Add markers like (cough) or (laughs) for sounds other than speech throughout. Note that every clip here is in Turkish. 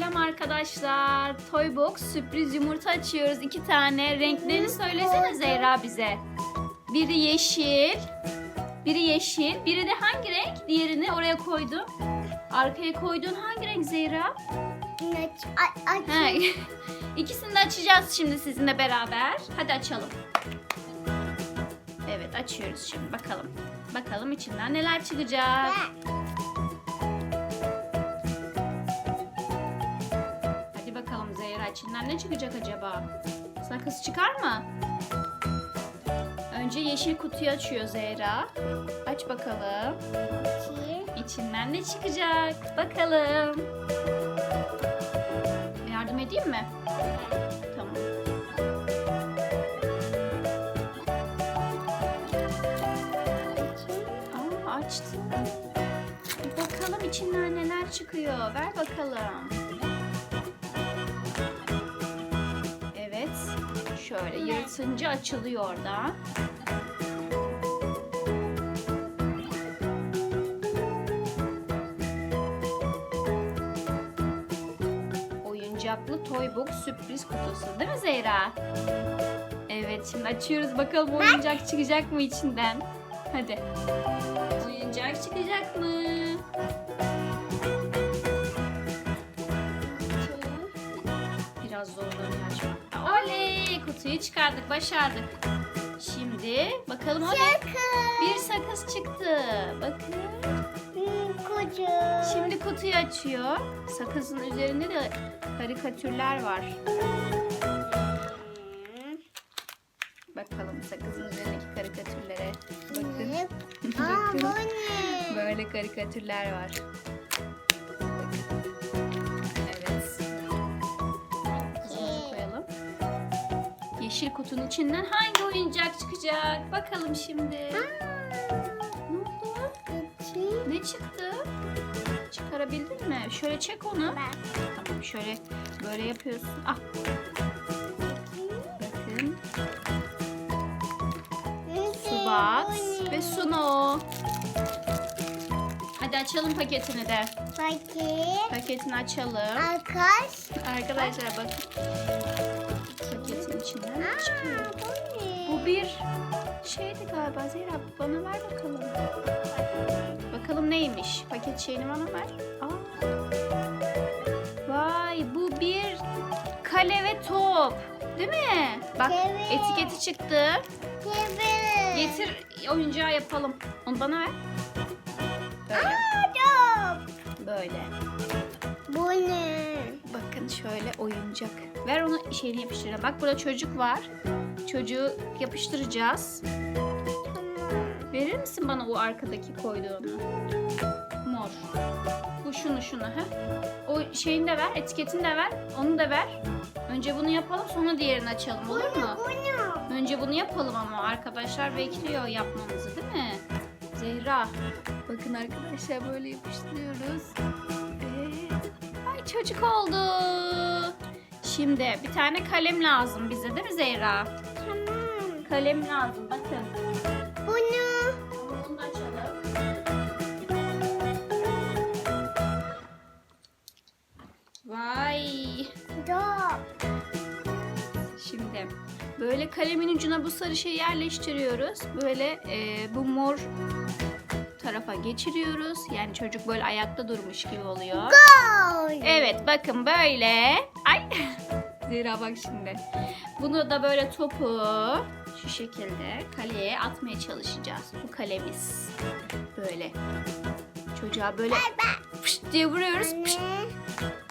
Selam arkadaşlar. Toy Box sürpriz yumurta açıyoruz. İki tane. Renklerini söylesene Zehra bize. Biri yeşil. Biri yeşil. Biri de hangi renk? Diğerini oraya koydum. Arkaya koyduğun hangi renk Zehra? Aç. (laughs) İkisini de açacağız şimdi sizinle beraber. Hadi açalım. Evet açıyoruz şimdi bakalım. Bakalım içinden neler çıkacak. Hadi içinden ne çıkacak acaba? Sakız çıkar mı? Önce yeşil kutuyu açıyor Zehra. Aç bakalım. İki. İçinden ne çıkacak? Bakalım. Yardım edeyim mi? Tamam. Aa açtım. Bakalım içinden neler çıkıyor. Ver bakalım. Şöyle yırtınca açılıyor orada. Oyuncaklı Toy Box sürpriz kutusu değil mi Zehra? Evet şimdi açıyoruz bakalım oyuncak çıkacak mı içinden. Hadi. Oyuncak çıkacak mı? Biraz zorlanıyor! Kutuyu çıkardık, başardık. Şimdi bakalım o ne? Bir sakız çıktı. Bakın. Hmm, Koca. Şimdi kutuyu açıyor. Sakızın üzerinde de karikatürler var. Bakalım sakızın üzerindeki karikatürlere. (laughs) Bakın. Aa bu ne? Böyle karikatürler var. Yeşil kutunun içinden hangi oyuncak çıkacak? Bakalım şimdi. Ne oldu? Ne çıktı? Çıkarabildin mi? Şöyle çek onu. Tamam şöyle böyle yapıyorsun. Ah bakın. Subat ve Suno. Hadi açalım paketini de. Paket. Paketini açalım. Arkadaş. Arkadaşlar bakın. İçinden Aa çıkıyor? bu ne? Bu bir şeydi galiba Zehra. Bana ver bakalım. Bakalım neymiş? Paket şeyini bana ver. Aa. Vay bu bir kale ve top. Değil mi? Bak Evet. etiketi çıktı. Evet. Getir oyuncağı yapalım. Onu bana ver. Böyle. Aa, top. Böyle. Bu ne? Şöyle oyuncak. Ver onu şeyini yapıştıralım. Bak burada çocuk var. Çocuğu yapıştıracağız. Verir misin bana o arkadaki koyduğunu? Mor. Bu şunu şunu ha. O şeyini de ver, etiketini de ver. Onu da ver. Önce bunu yapalım sonra diğerini açalım olur mu? Önce bunu yapalım ama arkadaşlar bekliyor yapmamızı değil mi? Zehra. Bakın arkadaşlar böyle yapıştırıyoruz. Çocuk oldu. Şimdi bir tane kalem lazım bize değil mi Zehra? Tamam. Kalem lazım bakın. Bu ne? Bunu da açalım. Vay. Top. Şimdi böyle kalemin ucuna bu sarı şeyi yerleştiriyoruz. Böyle e, bu mor tarafa geçiriyoruz. Yani çocuk böyle ayakta durmuş gibi oluyor. Gol. Evet bakın böyle. Ay. (laughs) Zira bak şimdi. Bunu da böyle topu şu şekilde kaleye atmaya çalışacağız. Bu kalemiz. Böyle. Çocuğa böyle pışt diye vuruyoruz. Pışt.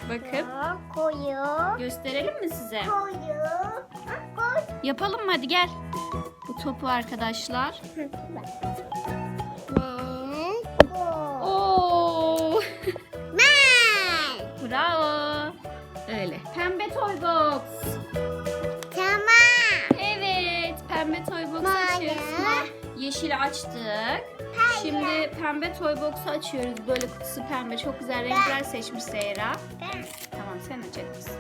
Bakın. Koyu. Gösterelim mi size? Koyu. Yapalım mı? Hadi gel. Bu topu arkadaşlar. yeşil açtık. Şimdi pembe toy box'u açıyoruz. Böyle kutusu pembe. Çok güzel renkler seçmiş Zehra. Ben. Tamam sen açabilirsin.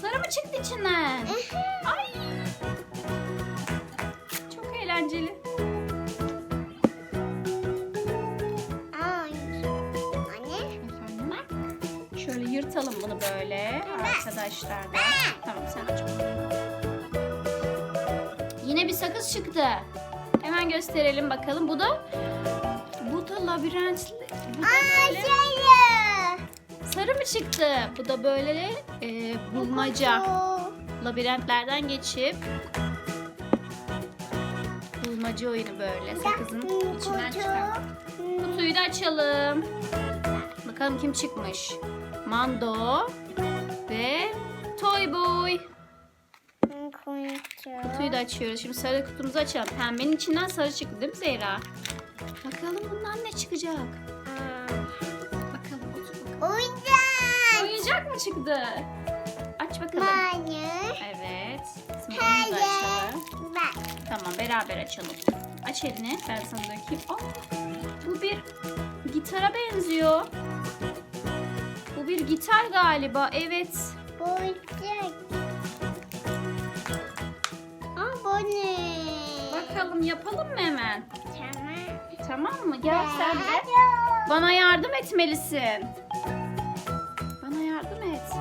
Sarı mı çıktı içinden? Ay. Çok eğlenceli. Ay. Anne. Efendim? Şöyle yırtalım bunu böyle arkadaşlar da. Tamam sen aç. Yine bir sakız çıktı. Hemen gösterelim bakalım. Bu da bu da labirentli. Bu da Aa böyle şey. sarı mı çıktı? Bu da böyle e, bulmaca. Labirentlerden geçip bulmaca oyunu böyle sakızın içinden çıkan. Kutuyu da açalım. Bakalım kim çıkmış. Mando ve Toy Boy. Kutuyu da açıyoruz. Şimdi sarı kutumuzu açalım. Pembenin içinden sarı çıktı değil mi Zehra? Bakalım bundan ne çıkacak? Bakalım otur bakalım. Oyuncak. Oyuncak mı çıktı? Aç bakalım. Mani. Evet. Şimdi onu da açalım. Bak. Tamam beraber açalım. Aç elini. Ben sana dökeyim. Aa, bu bir gitara benziyor. Bir gitar galiba. Evet. Oyuncak. Aa bu ne? Bakalım yapalım mı hemen? Tamam. Tamam mı? Gel sen de. Bana yardım etmelisin. Bana yardım et.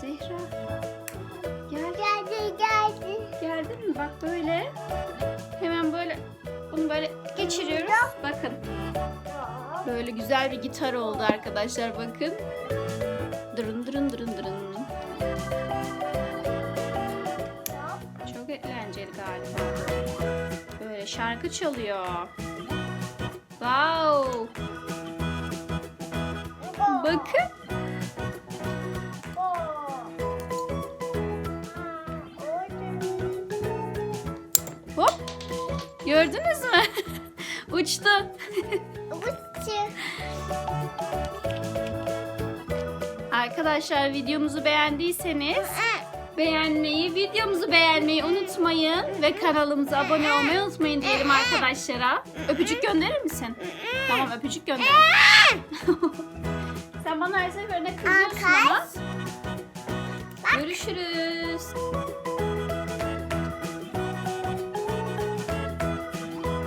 Zehra. Gel. Geldi geldi. Geldin mi? Bak böyle. Hemen böyle bunu böyle geçiriyoruz. Bakın. Böyle güzel bir gitar oldu arkadaşlar bakın. Dırın dırın dırın dırın. Çok eğlenceli galiba. Böyle şarkı çalıyor. Wow. Bakın. Hop. Gördünüz mü? (laughs) Uçtu. (laughs) Arkadaşlar videomuzu beğendiyseniz beğenmeyi, videomuzu beğenmeyi unutmayın ve kanalımıza abone olmayı unutmayın diyelim arkadaşlara. Öpücük gönderir misin? Tamam öpücük gönder. Sen bana her seferinde kızıyorsun ama. Görüşürüz.